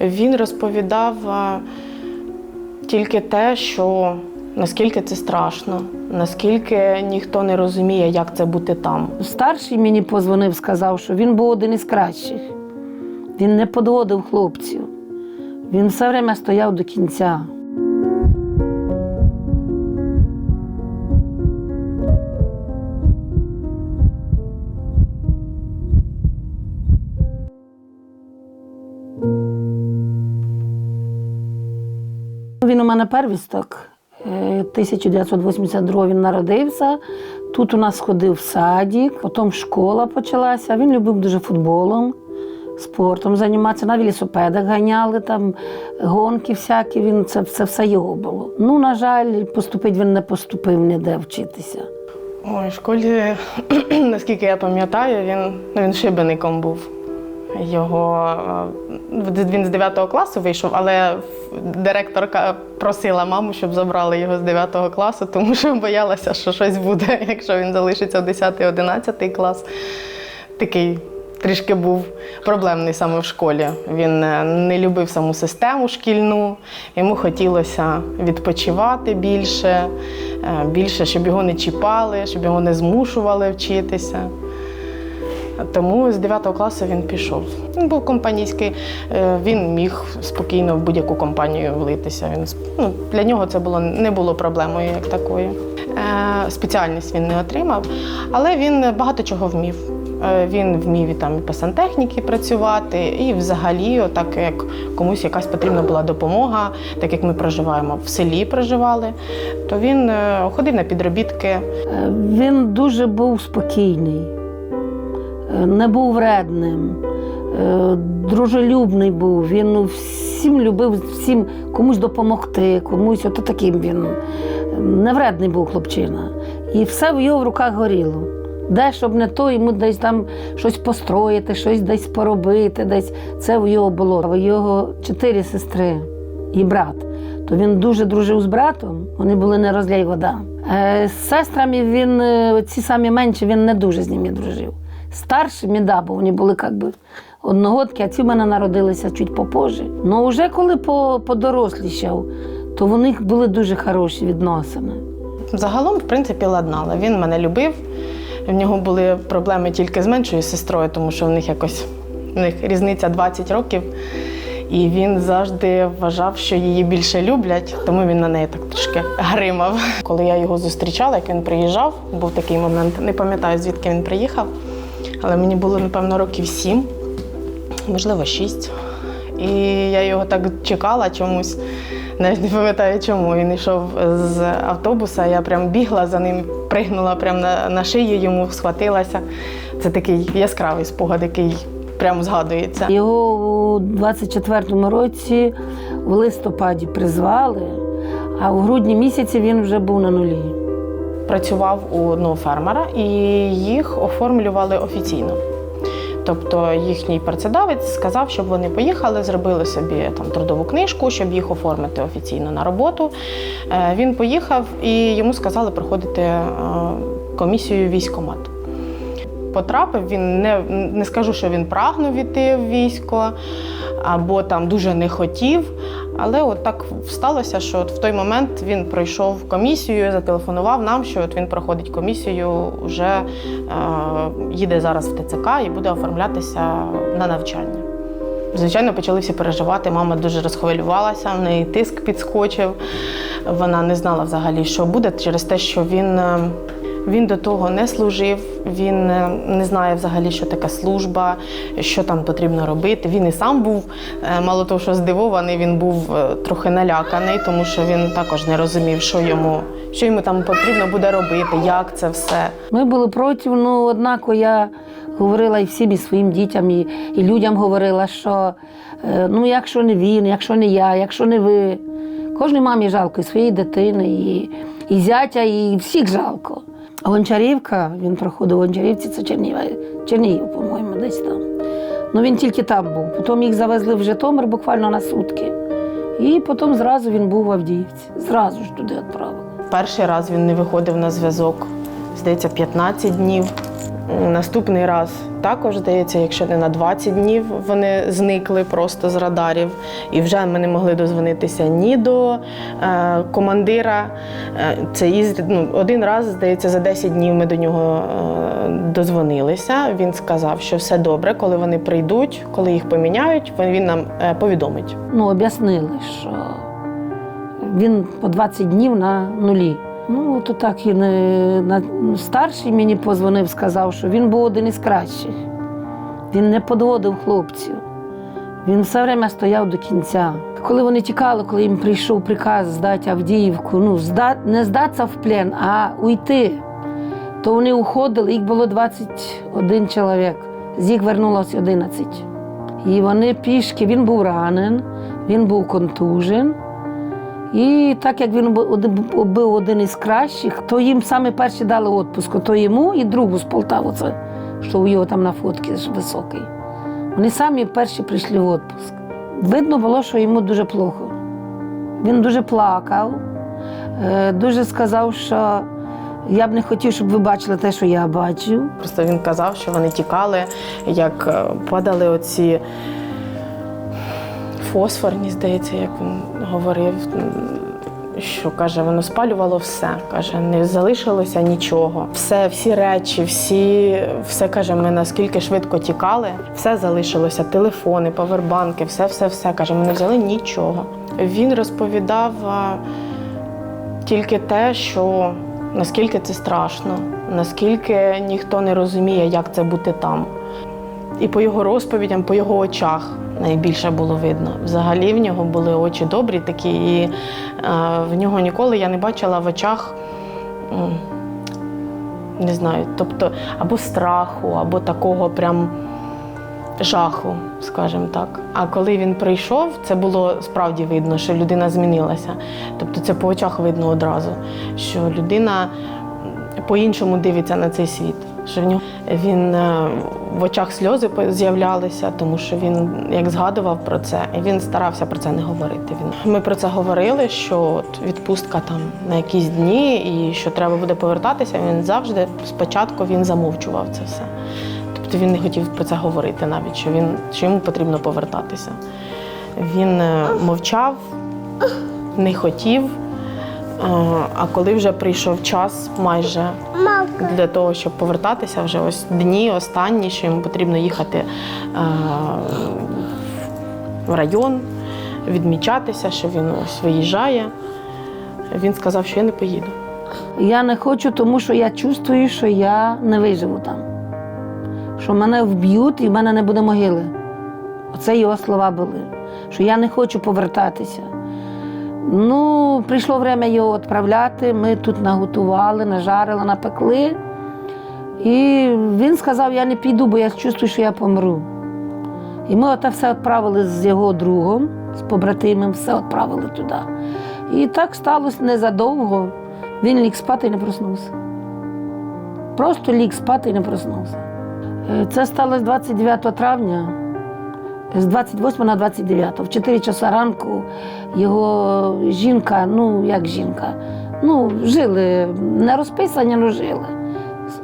Він розповідав тільки те, що наскільки це страшно, наскільки ніхто не розуміє, як це бути там. Старший мені позвонив, сказав, що він був один із кращих. Він не подводив хлопців. Він все время стояв до кінця. Він у мене первісток. Е, 1982 він народився. Тут у нас ходив в садик, потім школа почалася. Він любив дуже футболом, спортом займатися, на велосипедах ганяли, там гонки всякі. Він це, це все його було. Ну, на жаль, поступити він не поступив ніде вчитися. Ой, в школі, наскільки я пам'ятаю, він, ну, він шибеником був. Його е, він з 9 класу вийшов, але директорка просила маму, щоб забрали його з 9 класу, тому що боялася, що щось буде, якщо він залишиться в 10-11 клас. Такий трішки був проблемний саме в школі. Він е, не любив саму систему шкільну, йому хотілося відпочивати більше, е, більше, щоб його не чіпали, щоб його не змушували вчитися. Тому з 9 класу він пішов. Він був компанійський, е, він міг спокійно в будь-яку компанію влитися. Він, ну, для нього це було, не було проблемою як такою. Е, Спеціальність він не отримав, але він багато чого вмів. Е, Він вмів і там і по сантехніці працювати, і взагалі, так як комусь якась потрібна була допомога, так як ми проживаємо в селі проживали, то він ходив на підробітки. Він дуже був спокійний, не був вредним, е, дружелюбний був. Він всім любив всім комусь допомогти, комусь ото таким він. Не вредний був хлопчина. І все в його в руках горіло. Де, щоб не то, йому десь там щось построїти, щось десь поробити, десь це в його було. В його чотири сестри і брат. То він дуже дружив з братом, вони були не розляй вода. Е, з сестрами він, е, ці самі менші, він не дуже з ними дружив. Старшими, да, бо вони були як би одногодки, а ці в мене народилися чуть попозже. Ну вже коли по- подорослішав, то в них були дуже хороші відносини. Загалом, в принципі, ладнала. Він мене любив. В нього були проблеми тільки з меншою сестрою, тому що в них якось в них різниця 20 років. І він завжди вважав, що її більше люблять, тому він на неї так трошки гримав. Коли я його зустрічала, як він приїжджав, був такий момент, не пам'ятаю, звідки він приїхав, але мені було, напевно, років сім, можливо, шість. І я його так чекала чомусь. Навіть не пам'ятаю чому. Він йшов з автобуса, я прям бігла за ним, пригнула прямо на, на шию йому, схватилася. Це такий яскравий спогад, який прямо згадується. Його у 24-му році в листопаді призвали, а в грудні місяці він вже був на нулі. Працював у одного фермера і їх оформлювали офіційно. Тобто їхній працедавець сказав, щоб вони поїхали, зробили собі там трудову книжку, щоб їх оформити офіційно на роботу. Е, Він поїхав і йому сказали проходити е, комісію військомат. Потрапив він не, не скажу, що він прагнув іти в військо або там дуже не хотів. Але от так сталося, що от в той момент він пройшов комісію, зателефонував нам, що от він проходить комісію, вже е, їде зараз в ТЦК і буде оформлятися на навчання. Звичайно, почали всі переживати. Мама дуже розхвилювалася, в неї тиск підскочив. Вона не знала взагалі, що буде через те, що він, е, він до того не служив, він е, не знає взагалі, що таке служба, що там потрібно робити. Він і сам був, е, мало того, що здивований, він був е, трохи наляканий, тому що він також не розумів, що йому, що йому там потрібно буде робити, як це все. Ми були проти, ну однако я говорила і всім і своїм дітям, і, і людям говорила, що ну якщо не він, якщо не я, якщо не ви. Кожній мамі жалко і своєї дитини, і, і зятя, і всіх жалко. Гончарівка, він проходив в Гончарівці, це Чернігів, Чернігів, по-моєму, десь там. Ну він тільки там був. Потім їх завезли в Житомир буквально на сутки. І потім зразу він був в Авдіївці. Зразу ж туди відправили. Перший раз він не виходив на зв'язок, здається, 15 днів. Наступний раз також, здається, якщо не на 20 днів вони зникли просто з радарів, і вже ми не могли дозвонитися ні до е, командира. Е, це із, ну, один раз, здається, за 10 днів ми до нього е, дозвонилися. Він сказав, що все добре, коли вони прийдуть, коли їх поміняють, він нам е, повідомить. Ну, об'яснили, що він по 20 днів на нулі. Ну, то так не на старший мені позвонив, сказав, що він був один із кращих. Він не подводив хлопців. Він все время стояв до кінця. Коли вони тікали, коли їм прийшов приказ здати Авдіївку, ну, зда, не здатися в плен, а уйти, то вони уходили, їх було 21 чоловік, з їх вернулося 11. І вони пішки, він був ранен, він був контужен. І так як він був один із кращих, то їм саме перші дали відпуск, то йому і другу з Полтави, це, що у його там на фотці високий. Вони самі перші прийшли в відпуск. Видно було, що йому дуже плохо. Він дуже плакав, е, дуже сказав, що я б не хотів, щоб ви бачили те, що я бачив. Просто він казав, що вони тікали, як е, падали оці фосфорні, здається, як він говорив. Що каже, воно спалювало все. Каже, не залишилося нічого. Все, всі речі, всі, все каже, ми наскільки швидко тікали, все залишилося, телефони, павербанки, все, все, все. Каже, ми не взяли нічого. Він розповідав тільки те, що наскільки це страшно, наскільки ніхто не розуміє, як це бути там. І по його розповідям, по його очах найбільше було видно. Взагалі в нього були очі добрі такі, і е, в нього ніколи я не бачила в очах. Не знаю, тобто або страху, або такого прям жаху, скажімо так. А коли він прийшов, це було справді видно, що людина змінилася. Тобто це по очах видно одразу, що людина по-іншому дивиться на цей світ. Що в нього він е, в очах сльози з'являлися, тому що він як згадував про це, і він старався про це не говорити. Він ми про це говорили, що от відпустка там на якісь дні, і що треба буде повертатися. Він завжди спочатку він замовчував це все. Тобто він не хотів про це говорити навіть, що він що йому потрібно повертатися. Він е, мовчав, не хотів. А коли вже прийшов час майже для того, щоб повертатися, вже ось дні останні, що йому потрібно їхати в район, відмічатися, що він ось виїжджає. Він сказав, що я не поїду. Я не хочу, тому що я чувствую, що я не виживу там. Що мене вб'ють і в мене не буде могили. Оце його слова були. Що я не хочу повертатися. Ну, прийшло время його відправляти. Ми тут наготували, нажарили, напекли. І він сказав, я не піду, бо я чувствую, що я помру. І ми оте все відправили з його другом, з побратимом, все відправили туди. І так сталося незадовго. Він ліг спати і не проснувся. Просто ліг спати і не проснувся. Е, Це сталося 29 травня, з 28 на 29. В 4 часа ранку його жінка, ну як жінка, ну, жили, не розписані, але жили.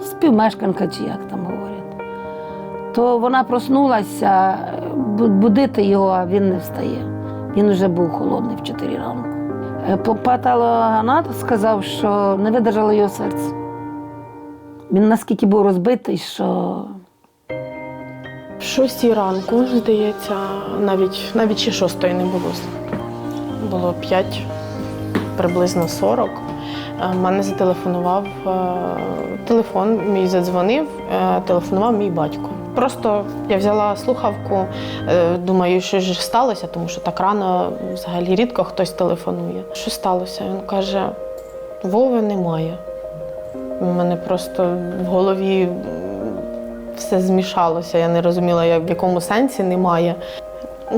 Співмешканка чи як там говорять. То вона проснулася, будити його, а він не встає. Він вже був холодний в 4 ранку. Е, по- сказав, що не видержало його серце. Він наскільки був розбитий, що Шостій ранку, здається, навіть, навіть ще шостої не було. Було п'ять, приблизно сорок. Е, Мене зателефонував е, телефон, мій задзвонив, е, телефонував мій батько. Просто я взяла слухавку, думаю, що ж сталося, тому що так рано взагалі рідко хтось телефонує. Що сталося? Він каже: Вови немає. У мене просто в голові все змішалося. Я не розуміла, як, в якому сенсі немає.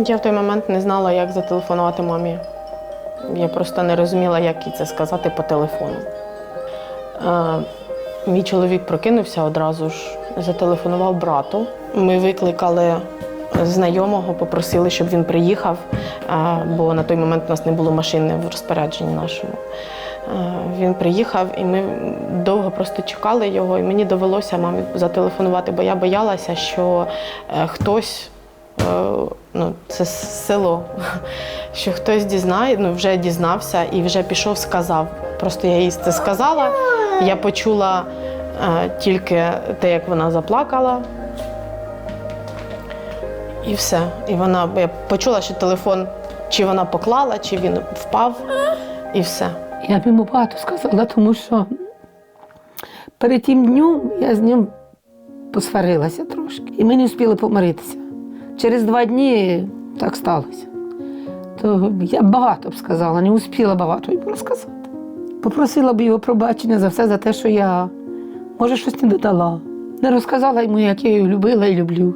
Я в той момент не знала, як зателефонувати мамі. Я просто не розуміла, як їй це сказати по телефону. Е, мій чоловік прокинувся одразу ж, зателефонував брату. Ми викликали знайомого, попросили, щоб він приїхав, е, бо на той момент у нас не було машини в розпорядженні нашому. Він приїхав, і ми довго просто чекали його, і мені довелося мамі зателефонувати, бо я боялася, що е, хтось, е, ну це село, що хтось дізнає, ну вже дізнався і вже пішов, сказав. Просто я їй це сказала. Я почула е, тільки те, як вона заплакала. І все. І вона я почула, що телефон чи вона поклала, чи він впав, і все. Я б йому багато сказала, тому що перед тим днем я з ним посварилася трошки. І ми не встигли помиритися. Через два дні так сталося. То я багато б сказала, не успіла багато йому розказати. Попросила б його пробачення за все, за те, що я, може, щось не додала. Не розказала йому, як я його любила і люблю.